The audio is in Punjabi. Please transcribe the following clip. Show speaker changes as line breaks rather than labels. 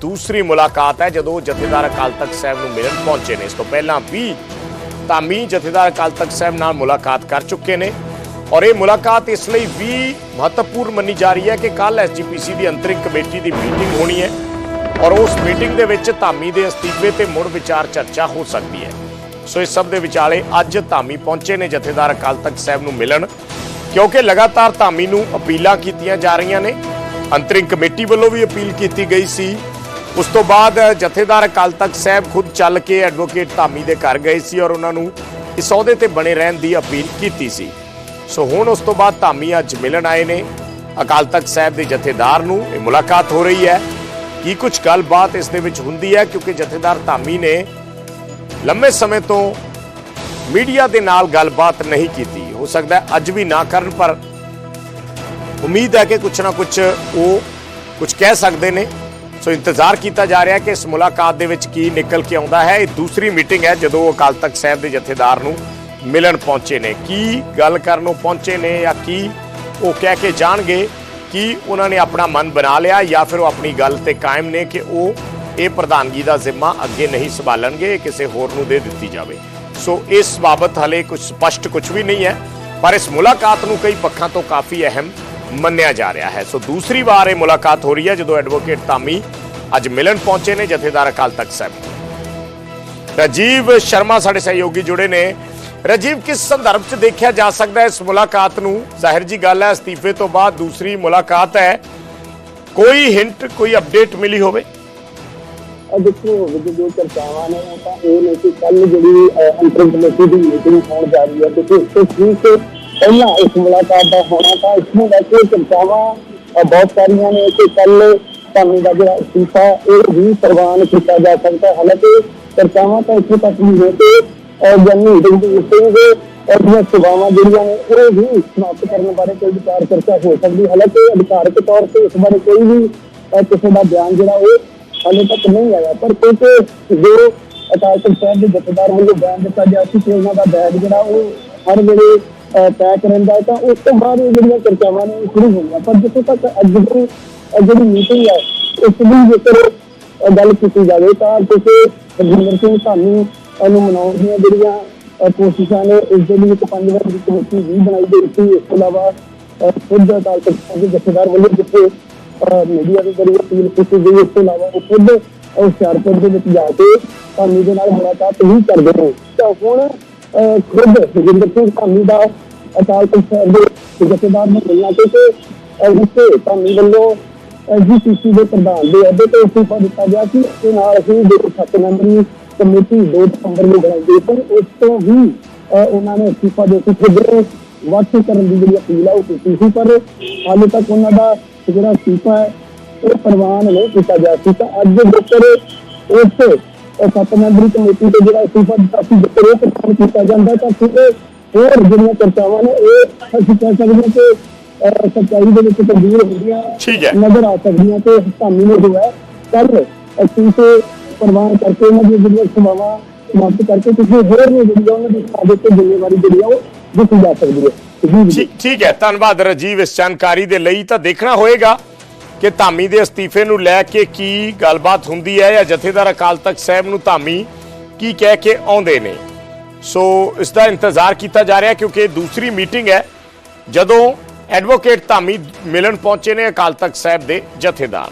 ਦੂਸਰੀ ਮੁਲਾਕਾਤ ਹੈ ਜਦੋਂ ਜਥੇਦਾਰ ਅਕਾਲ ਤਖਤ ਸਾਹਿਬ ਨੂੰ ਮਿਲਣ ਪਹੁੰਚੇ ਨੇ। ਇਸ ਤੋਂ ਪਹਿਲਾਂ ਵੀ ਧਾਮੀ ਜਥੇਦਾਰ ਅਕਾਲ ਤਖਤ ਸਾਹਿਬ ਨਾਲ ਮੁਲਾਕਾਤ ਕਰ ਚੁੱਕੇ ਨੇ। ਔਰ ਇਹ ਮੁਲਾਕਾਤ ਇਸ ਲਈ ਵੀ ਮਹੱਤਵਪੂਰਨ ਮੰਨੀ ਜਾ ਰਹੀ ਹੈ ਕਿ ਕੱਲ ਐਸਜੀਪੀਸੀ ਦੀ ਅੰਤਰਿਮ ਕਮੇਟੀ ਦੀ ਮੀਟਿੰਗ ਹੋਣੀ ਹੈ ਔਰ ਉਸ ਮੀਟਿੰਗ ਦੇ ਵਿੱਚ ਧਾਮੀ ਦੇ ਅਸਤੀਫੇ ਤੇ ਮੁੜ ਵਿਚਾਰ ਚਰਚਾ ਹੋ ਸਕਦੀ ਹੈ। ਸੋ ਇਸ ਸਭ ਦੇ ਵਿਚਾਲੇ ਅੱਜ ਧਾਮੀ ਪਹੁੰਚੇ ਨੇ ਜਥੇਦਾਰ ਅਕਾਲ ਤਖਤ ਸਾਹਿਬ ਨੂੰ ਮਿਲਣ ਕਿਉਂਕਿ ਲਗਾਤਾਰ ਧਾਮੀ ਨੂੰ ਅਪੀਲਾਂ ਕੀਤੀਆਂ ਜਾ ਰਹੀਆਂ ਨੇ। ਅੰਤਰਿੰਗ ਕਮੇਟੀ ਵੱਲੋਂ ਵੀ ਅਪੀਲ ਕੀਤੀ ਗਈ ਸੀ ਉਸ ਤੋਂ ਬਾਅਦ ਜਥੇਦਾਰ ਅਕਾਲ ਤਖਤ ਸਾਹਿਬ ਖੁਦ ਚੱਲ ਕੇ ਐਡਵੋਕੇਟ ਧਾਮੀ ਦੇ ਘਰ ਗਏ ਸੀ ਔਰ ਉਹਨਾਂ ਨੂੰ ਇਸ ਅਹੁਦੇ ਤੇ ਬਣੇ ਰਹਿਣ ਦੀ ਅਪੀਲ ਕੀਤੀ ਸੀ। ਸੋ ਹੁਣ ਉਸ ਤੋਂ ਬਾਅਦ ਧਾਮੀ ਅੱਜ ਮਿਲਣ ਆਏ ਨੇ। ਅਕਾਲ ਤਖਤ ਸਾਹਿਬ ਦੇ ਜਥੇਦਾਰ ਨੂੰ ਇਹ ਮੁਲਾਕਾਤ ਹੋ ਰਹੀ ਹੈ। ਕੀ ਕੁਝ ਗੱਲਬਾਤ ਇਸ ਦੇ ਵਿੱਚ ਹੁੰਦੀ ਹੈ ਕਿਉਂਕਿ ਜਥੇਦਾਰ ਧਾਮੀ ਨੇ ਲੰਮੇ ਸਮੇਂ ਤੋਂ ਮੀਡੀਆ ਦੇ ਨਾਲ ਗੱਲਬਾਤ ਨਹੀਂ ਕੀਤੀ। ਹੋ ਸਕਦਾ ਅੱਜ ਵੀ ਨਾ ਕਰਨ ਪਰ ਉਮੀਦ ਹੈ ਕਿ ਕੁਝ ਨਾ ਕੁਝ ਉਹ ਕੁਝ ਕਹਿ ਸਕਦੇ ਨੇ। ਸੋ ਇੰਤਜ਼ਾਰ ਕੀਤਾ ਜਾ ਰਿਹਾ ਕਿ ਇਸ ਮੁਲਾਕਾਤ ਦੇ ਵਿੱਚ ਕੀ ਨਿਕਲ ਕੇ ਆਉਂਦਾ ਹੈ। ਇਹ ਦੂਸਰੀ ਮੀਟਿੰਗ ਹੈ ਜਦੋਂ ਉਹ ਅਕਾਲ ਤਖਤ ਸਾਹਿਬ ਦੇ ਜਥੇਦਾਰ ਨੂੰ ਮਿਲਣ ਪਹੁੰਚੇ ਨੇ। ਕੀ ਗੱਲ ਕਰਨ ਨੂੰ ਪਹੁੰਚੇ ਨੇ ਜਾਂ ਕੀ ਉਹ ਕਹਿ ਕੇ ਜਾਣਗੇ? ਕਿ ਉਹਨਾਂ ਨੇ ਆਪਣਾ ਮਨ ਬਣਾ ਲਿਆ ਜਾਂ ਫਿਰ ਉਹ ਆਪਣੀ ਗੱਲ ਤੇ ਕਾਇਮ ਨੇ ਕਿ ਉਹ ਇਹ ਪ੍ਰਧਾਨਗੀ ਦਾ ਜ਼ਿੰਮਾ ਅੱਗੇ ਨਹੀਂ ਸੰਭਾਲਣਗੇ, ਇਹ ਕਿਸੇ ਹੋਰ ਨੂੰ ਦੇ ਦਿੱਤੀ ਜਾਵੇ? ਸੋ ਇਸ ਬਾਬਤ ਹਲੇ ਕੁਝ ਸਪਸ਼ਟ ਕੁਝ ਵੀ ਨਹੀਂ ਹੈ, ਪਰ ਇਸ ਮੁਲਾਕਾਤ ਨੂੰ ਕਈ ਪੱਖਾਂ ਤੋਂ ਕਾਫੀ ਅਹਿਮ ਮੰਨਿਆ ਜਾ ਰਿਹਾ ਹੈ। ਸੋ ਦੂਸਰੀ ਵਾਰ ਇਹ ਮੁਲਾਕਾਤ ਹੋ ਰਹੀ ਹੈ ਜਦੋਂ ਐਡਵੋਕੇਟ ਧਾਮੀ ਅੱਜ ਮਿਲਣ ਪਹੁੰਚੇ ਨੇ, ਜਥੇਦਾਰ ਅਕਾਲ ਤਖਤ ਸਾਹਿਬ। ਰਾਜੀਵ ਸ਼ਰਮਾ ਸਾਡੇ ਸਹਿਯੋਗੀ ਜੁੜੇ ਨੇ। ਰਾਜੀਵ, ਕਿਸ ਸੰਦਰਭ 'ਚ ਦੇਖਿਆ ਜਾ ਸਕਦਾ ਇਸ ਮੁਲਾਕਾਤ ਨੂੰ? ਜ਼ਾਹਿਰ ਜੀ, ਗੱਲ ਹੈ, ਅਸਤੀਫੇ ਤੋਂ ਬਾਅਦ ਦੂਸਰੀ ਮੁਲਾਕਾਤ ਹੈ। ਕੋਈ ਹਿੰਟ, ਕੋਈ ਅਪਡੇਟ ਮਿਲੀ ਹੋਵੇ?
ਦੇਖੋ ਵਿੱਚ ਜੋ ਚਰਚਾਵਾਂ ਨੇ, ਤਾਂ ਇਹ ਨੇ ਕਿ ਕੱਲ ਜਿਹੜੀ ਅੰਤਰਿਮ ਕਮੇਟੀ ਦੀ ਮੀਟਿੰਗ ਹੋਣ ਜਾ ਰਹੀ ਹੈ। ਦੇਖੋ, ਇਸ ਤੋਂ ਠੀਕ ਪਹਿਲਾਂ ਇਸ ਮੁਲਾਕਾਤ ਦਾ ਹੋਣਾ ਤਾਂ ਇਸ ਨੂੰ ਲੈ ਕੇ ਚਰਚਾਵਾਂ ਬਹੁਤ ਸਾਰੀਆਂ ਨੇ ਕਿ ਕੱਲ ਧਾਮੀ ਦਾ ਜਿਹੜਾ ਅਸਤੀਫਾ, ਇਹ ਵੀ ਪ੍ਰਵਾਨ ਕੀਤਾ ਜਾ ਸਕਦਾ ਹਾਲਾਂਕਿ ਚਰਚਾਵਾਂ ਤਾਂ ਇੱਥੇ ਤੱਕ ਨਹੀਂ ਹੈ ਕਿ ਜਨਨੀ ਦੇ ਸਿੰਘ ਉਹਦੀਆਂ ਸੇਵਾਵਾਂ ਜਿਹੜੀਆਂ ਨੇ, ਉਹ ਵੀ ਸਮਾਪਤ ਕਰਨ ਬਾਰੇ ਕੋਈ ਵਿਚਾਰ ਚਰਚਾ ਹੋ ਸਕਦੀ ਹਾਲਾਂਕਿ ਅਧਿਕਾਰਕ ਤੌਰ ਤੇ ਇਸ ਬਾਰੇ ਕੋਈ ਵੀ ਕਿਸੇ ਦਾ ਬਿਆਨ ਜਿਹੜਾ ਉਹ ਹਾਲੇ ਤੱਕ ਨਹੀਂ ਆਇਆ। ਪਰ ਕਿਉਂਕਿ ਜੋ ਅਕਾਲ ਤਖਤ ਸਾਹਿਬ ਦੇ ਜਥੇਦਾਰ ਵੱਲੋਂ ਬਿਆਨ ਦਿੱਤਾ ਗਿਆ ਸੀ ਕਿ ਉਹਨਾਂ ਦਾ ਬੈਗ ਜਿਹੜਾ ਉਹ ਹਰ ਵੇਲੇ ਪੈਕ ਰਹਿੰਦਾ ਹੈ ਤਾਂ ਉਸ ਤੋਂ ਬਾਅਦ ਇਹ ਜਿਹੜੀਆਂ ਚਰਚਾਵਾਂ ਨੇ ਸ਼ੁਰੂ ਹੋਈਆਂ ਪਰ ਜਿੱਥੇ ਤੱਕ ਅੱਜ ਦੀ ਜਿਹੜੀ ਮੀਟਿੰਗ ਹੈ ਉਸ ਦੀ ਜੇਕਰ ਗੱਲ ਕੀਤੀ ਜਾਵੇ ਤਾਂ ਕਿਸੇ ਰਜਿੰਦਰ ਸਿੰਘ ਧਾਮੀ ਨੂੰ ਮਨਾਉਣ ਦੀਆਂ ਜਿਹੜੀਆਂ ਕੋਸ਼ਿਸ਼ਾਂ ਨੇ, ਇਸ ਦੇ ਲਈ ਇੱਕ ਪੰਜ ਵਾਰ ਦੀ ਕਮੇਟੀ ਵੀ ਬਣਾਈ ਗਈ ਸੀ। ਇਸ ਤੋਂ ਇਲਾਵਾ ਖੁਦ ਅਕਾਲ ਤਖਤ ਦੇ ਜਥੇਦਾਰ ਵੱਲੋਂ ਜਿੱਥੇ ਮੀਡੀਆ ਦੇ ਜ਼ਰੀਏ ਅਪੀਲ ਕੀਤੀ ਗਈ ਇਸ ਤੋਂ ਇਲਾਵਾ ਉਹ ਖੁਦ ਹੁਸ਼ਿਆਰਪੁਰ ਦੇ ਵਿੱਚ ਜਾ ਕੇ ਧਾਮੀ ਦੇ ਨਾਲ ਮੁਲਾਕਾਤ ਵੀ ਕਰਦੇ ਨੇ। ਤਾਂ ਹੁਣ ਖੁਦ ਰਜਿੰਦਰ ਸਿੰਘ ਧਾਮੀ ਦਾ ਅਕਾਲ ਤਖਤ ਸਾਹਿਬ ਦੇ ਜਥੇਦਾਰ ਨੂੰ ਮਿਲਣਾ ਕਿਉਂਕਿ ਉਸੇ ਧਾਮੀ ਵੱਲੋਂ ਐਸਜੀਪੀਸੀ ਦੇ ਪ੍ਰਧਾਨ ਦੇ ਅਹੁਦੇ ਤੋਂ ਅਸਤੀਫਾ ਦਿੱਤਾ ਗਿਆ ਸੀ। ਤੇ ਨਾਲ ਹੀ ਜੋ ਸੱਤ ਮੈਂਬਰੀ ਕਮੇਟੀ 2 ਦਸੰਬਰ ਨੂੰ ਬਣਾਈ ਗਈ ਸੀ। ਉਸ ਤੋਂ ਵੀ ਉਹਨਾਂ ਨੇ ਅਸਤੀਫਾ ਦੇ ਕੇ ਖੁਦ ਵਾਪਸ ਕਰਨ ਦੀ ਜਿਹੜੀ ਅਪੀਲ ਆ, ਉਹ ਕੀਤੀ ਸੀ। ਪਰ ਹਾਲੇ ਤੱਕ ਉਹਨਾਂ ਦਾ ਜਿਹੜਾ ਅਸਤੀਫਾ ਹੈ, ਉਹ ਪ੍ਰਵਾਨ ਨਹੀਂ ਕੀਤਾ ਗਿਆ ਸੀ। ਤਾਂ ਅੱਜ ਜੇਕਰ ਉਸ ਸੱਤ ਮੈਂਬਰੀ ਕਮੇਟੀ ਤੇ ਜਿਹੜਾ ਅਸਤੀਫਾ ਦਿੱਤਾ ਸੀ ਉਹ ਪ੍ਰਵਾਨ ਕੀਤਾ ਜਾਂਦਾ ਤਾਂ ਫਿਰ ਹੋਰ ਜਿਹੜੀਆਂ ਚਰਚਾਵਾਂ ਨੇ ਇਹ ਅਸੀਂ ਕਹਿ ਸਕਦੇ ਹਾਂ ਕਿ ਸੱਚਾਈ ਦੇ ਵਿੱਚ ਤਬਦੀਲ ਹੁੰਦੀਆਂ। ਨਜ਼ਰ ਆ ਸਕਦੀਆਂ ਤੇ ਧਾਮੀ ਨੇ ਜੋ ਹੈ। ਕੱਲ ਅਸਤੀਫੇ ਪ੍ਰਵਾਨ ਕਰਕੇ ਉਹਨਾਂ ਦੀਆਂ ਜਿਹੜੀਆਂ ਸੇਵਾਵਾਂ ਸਮਾਪਤ ਕਰਕੇ ਕਿਸੇ ਹੋਰ ਨੂੰ ਜਿਹੜੀ ਉਹਨਾਂ ਦੀ ਸਾਡੇ ਤੇ ਜ਼ਿੰਮੇਵਾਰੀ ਜਿਹੜੀ ਆ ਉਹ ਦਿੱਤੀ ਜਾ ਸਕਦੀ ਹੈ।
ਠੀਕ ਹੈ। ਧੰਨਵਾਦ ਰਾਜੀਵ ਇਸ ਜਾਣਕਾਰੀ ਦੇ ਲਈ। ਤਾਂ ਦੇਖਣਾ ਹੋਏਗਾ ਕਿ ਧਾਮੀ ਦੇ ਅਸਤੀਫੇ ਨੂੰ ਲੈ ਕੇ ਕੀ ਗੱਲਬਾਤ ਹੁੰਦੀ ਹੈ ਜਾਂ ਜਥੇਦਾਰ ਅਕਾਲ ਤਖਤ ਸਾਹਿਬ ਨੂੰ ਧਾਮੀ ਕੀ ਕਹਿ ਕੇ ਆਉਂਦੇ ਨੇ। ਸੋ ਇਸ ਦਾ ਇੰਤਜ਼ਾਰ ਕੀਤਾ ਜਾ ਰਿਹਾ ਕਿਉਂਕਿ ਦੂਸਰੀ ਮੀਟਿੰਗ ਹੈ। ਜਦੋਂ ਐਡਵੋਕੇਟ ਧਾਮੀ ਮਿਲਣ ਪਹੁੰਚੇ ਨੇ ਅਕਾਲ ਤਖਤ ਸਾਹਿਬ ਦੇ ਜਥੇਦਾਰ।